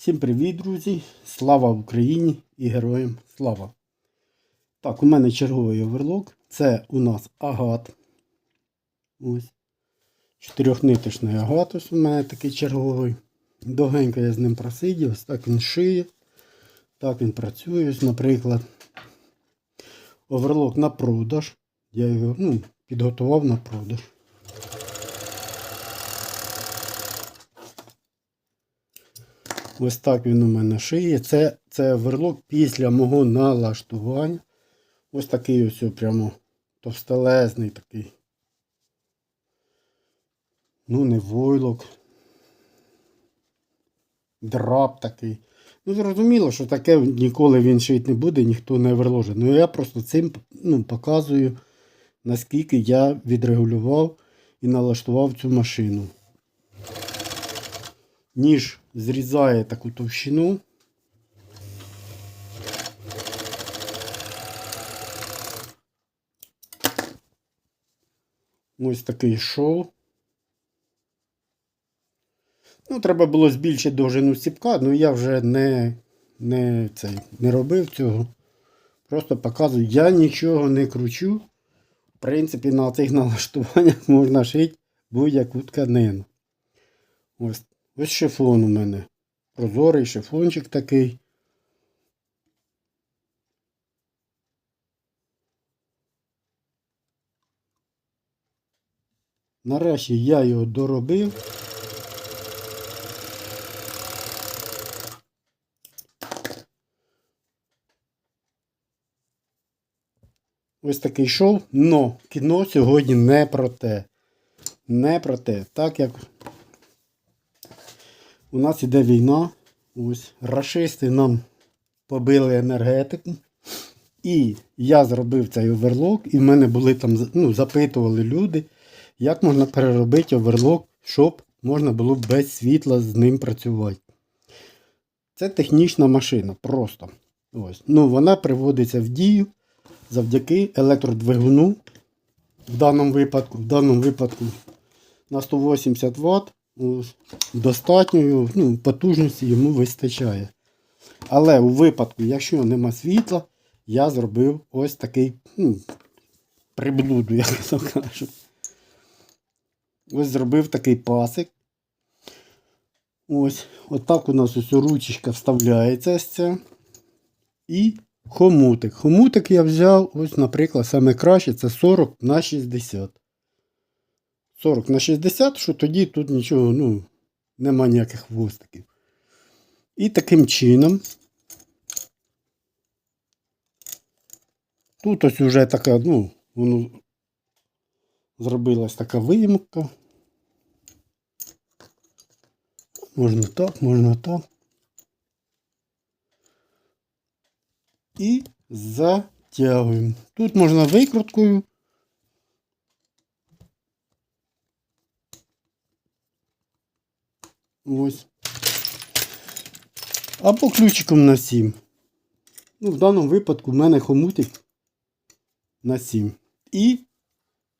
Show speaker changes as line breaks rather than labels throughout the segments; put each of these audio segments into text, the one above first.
Всім привіт, друзі! Слава Україні і героям слава! Так, у мене черговий оверлок. Це у нас агат. Ось. Чотирьохниточний агат. Ось у мене такий черговий. Довгенько я з ним просидів. Ось так він шиє. Так він працює. Ось, наприклад. Оверлок на продаж. Я його ну, підготував на продаж. Ось так він у мене шиє. Це, це верлок після мого налаштування. Ось такий ось прямо товстелезний такий. Ну, не войлок. Драп такий. Ну, зрозуміло, що таке ніколи він шити не буде, ніхто не верложить. Ну я просто цим ну, показую, наскільки я відрегулював і налаштував цю машину. Ніж зрізає таку товщину. Ось такий шов. Ну, треба було збільшити довжину стіпка, але я вже не, не, цей, не робив цього. Просто показую, я нічого не кручу. В принципі, на цих налаштуваннях можна шити будь-яку тканину. Ось Ось шифон у мене. Прозорий шифончик такий. Нарешті я його доробив. Ось такий шов, но кіно сьогодні не про те. Не про те. Так як у нас іде війна. Ось рашисти нам побили енергетику. І я зробив цей оверлок, і в мене були там, ну, запитували люди, як можна переробити оверлок, щоб можна було без світла з ним працювати. Це технічна машина, просто. Ось. Ну, Вона приводиться в дію завдяки електродвигуну. В даному випадку, в даному випадку на 180 Вт. Ось, достатньою ну, потужності йому вистачає. Але у випадку, якщо нема світла, я зробив ось такий ну, приблуду, як то кажуть. Ось зробив такий пасик. Ось, отак у нас ось ручечка вставляється ось ця. І хомутик. Хомутик я взяв, ось, наприклад, саме краще це 40 на 60. 40 на 60, що тоді тут нічого, ну, нема ніяких хвостиків. І таким чином. Тут ось вже така, ну, воно зробилась така виїмка. Можна так, можна так. І затягуємо. Тут можна викруткою. Ось. Або ключиком на 7. Ну, в даному випадку в мене хомутик на 7. І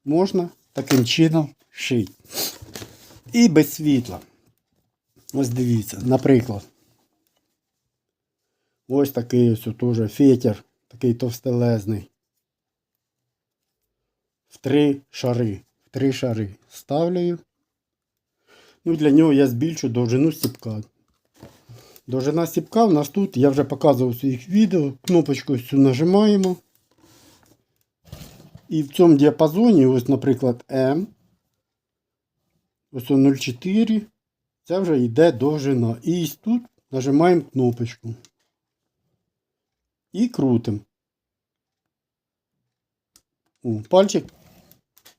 можна таким чином шити. І без світла. Ось дивіться, наприклад. Ось такий ось теж фетер, такий товстелезний. В три шари. В три шари ставлю. Ну, Для нього я збільшу довжину стіпка. Довжина стіпка у нас тут, я вже показував у своїх відео. Кнопочку цю нажимаємо. І в цьому діапазоні, ось, наприклад, М. Ось 0,4. Це вже йде довжина. І ось тут нажимаємо кнопочку. І крутимо. Пальчик,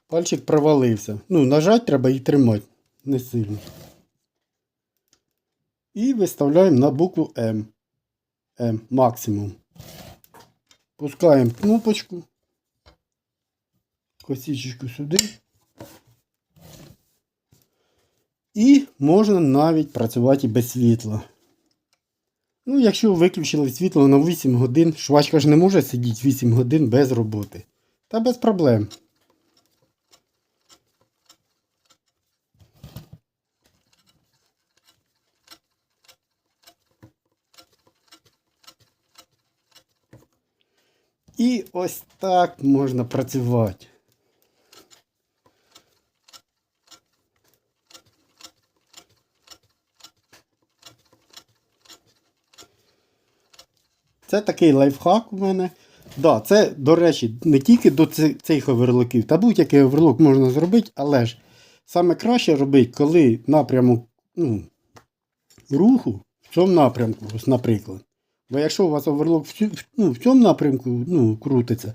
пальчик провалився. Ну, нажати треба і тримати не сильно. І виставляємо на букву М. М максимум. Пускаємо кнопочку. Косичку сюди. І можна навіть працювати без світла. Ну, якщо виключили світло на 8 годин, швачка ж не може сидіти 8 годин без роботи. Та без проблем. І ось так можна працювати. Це такий лайфхак у мене. Да, це, до речі, не тільки до цих оверлоків, та будь-який оверлок можна зробити, але ж саме краще робити, коли напрямок ну, руху в цьому напрямку, ось, наприклад. Бо якщо у вас оверлок в, ну, в цьому напрямку ну, крутиться,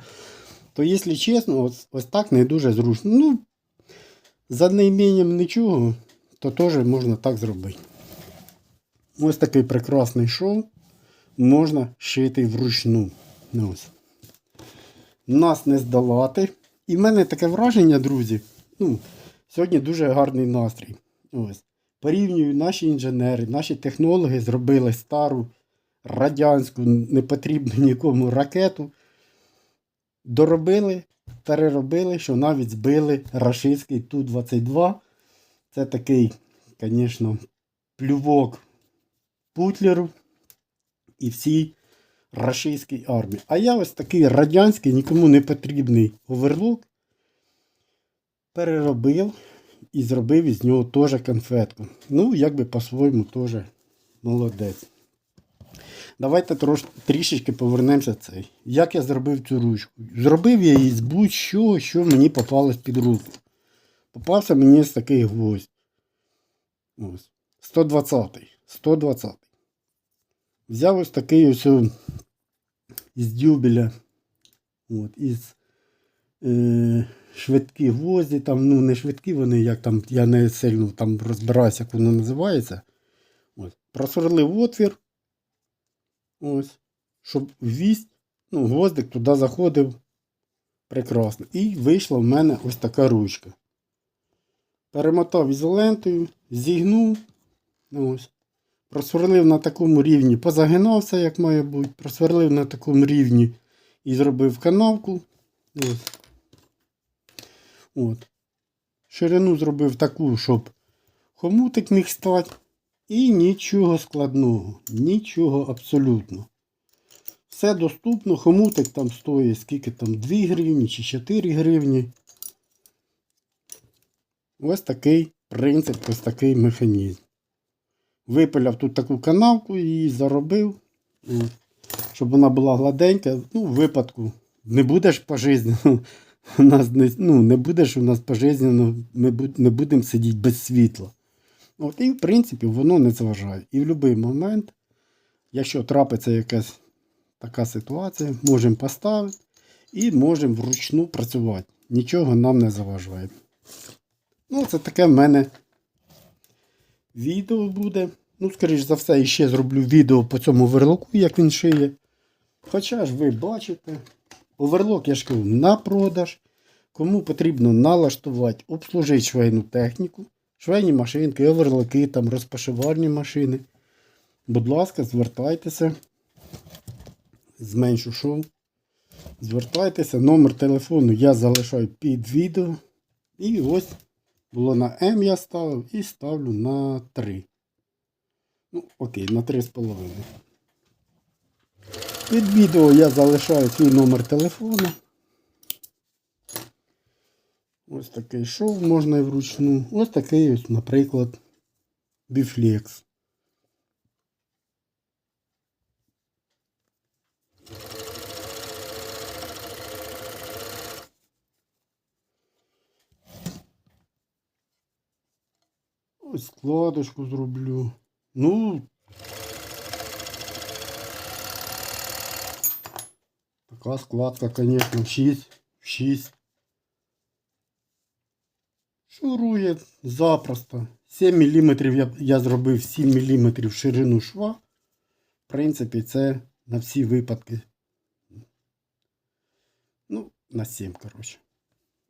то, якщо чесно, ось, ось так не дуже зручно. Ну, за неімінням нічого, то теж можна так зробити. Ось такий прекрасний шов можна шити вручну. Ну, Ось. Нас не здолати. І в мене таке враження, друзі. Ну, сьогодні дуже гарний настрій. Ось. Порівнюю наші інженери, наші технологи зробили стару радянську, непотрібну нікому ракету. Доробили, переробили, що навіть збили рашистський Ту-22. Це такий, звісно, плювок Путлеру і всій рашистській армії. А я ось такий радянський, нікому не потрібний оверлок переробив і зробив із нього теж конфетку. Ну, якби по-своєму теж молодець. Давайте трош, трішечки повернемося цей. Як я зробив цю ручку? Зробив я її з будь-що, що мені попалось під руку. Попався мені ось такий гвоздь. Ось. 120. 120. Взяв ось такий ось із дюбеля. От, із е, швидкі гвозді, там, ну не швидкі вони, як там, я не сильно там розбираюся, як воно називається. Просверлив отвір. Ось. Щоб ввість, ну, гвоздик туди заходив. Прекрасно. І вийшла в мене ось така ручка. Перемотав ізолентою, зігнув. Ось. Просверлив на такому рівні, позагинався, як має бути. Просверлив на такому рівні і зробив канавку. Ось. От. Ширину зробив таку, щоб хомутик міг стати. І нічого складного. Нічого абсолютно. Все доступно. Хомутик там стоїть скільки там 2 гривні чи 4 гривні. Ось такий принцип, ось такий механізм. Випиляв тут таку канавку і заробив, щоб вона була гладенька. Ну, в випадку не будеш пожизненно. У нас не, ну, не будеш у нас пожизненно, ми не будемо сидіти без світла. От, і в принципі воно не заважає. І в будь-який момент, якщо трапиться якась така ситуація, можемо поставити і можемо вручну працювати. Нічого нам не заважає. Ну, це таке в мене відео буде. Ну, скоріш за все, іще зроблю відео по цьому верлоку, як він шиє. Хоча ж ви бачите, оверлок я ж кажу, на продаж. Кому потрібно налаштувати, обслужити швейну техніку, швейні машинки, оверлоки, там, розпашивальні машини. Будь ласка, звертайтеся. Зменшу шоу. Звертайтеся, номер телефону я залишаю під відео. І ось було на М я ставив і ставлю на 3. Ну, окей, на 3,5. Під відео я залишаю свій номер телефону. Ось такий шов можна і вручну. Ось такий ось, наприклад, біфлекс. Ось складочку зроблю. Ну. Така складка, 6. В 6. Шурує запросто. 7 мм я, я зробив 7 мм ширину шва. В принципі, це на всі випадки. Ну, на 7, коротше.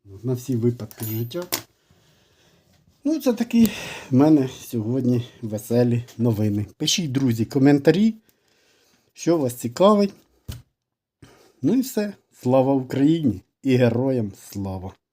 На всі випадки життя. Ну, це такі в мене сьогодні веселі новини. Пишіть, друзі, коментарі, що вас цікавить. Ну і все. Слава Україні і героям слава!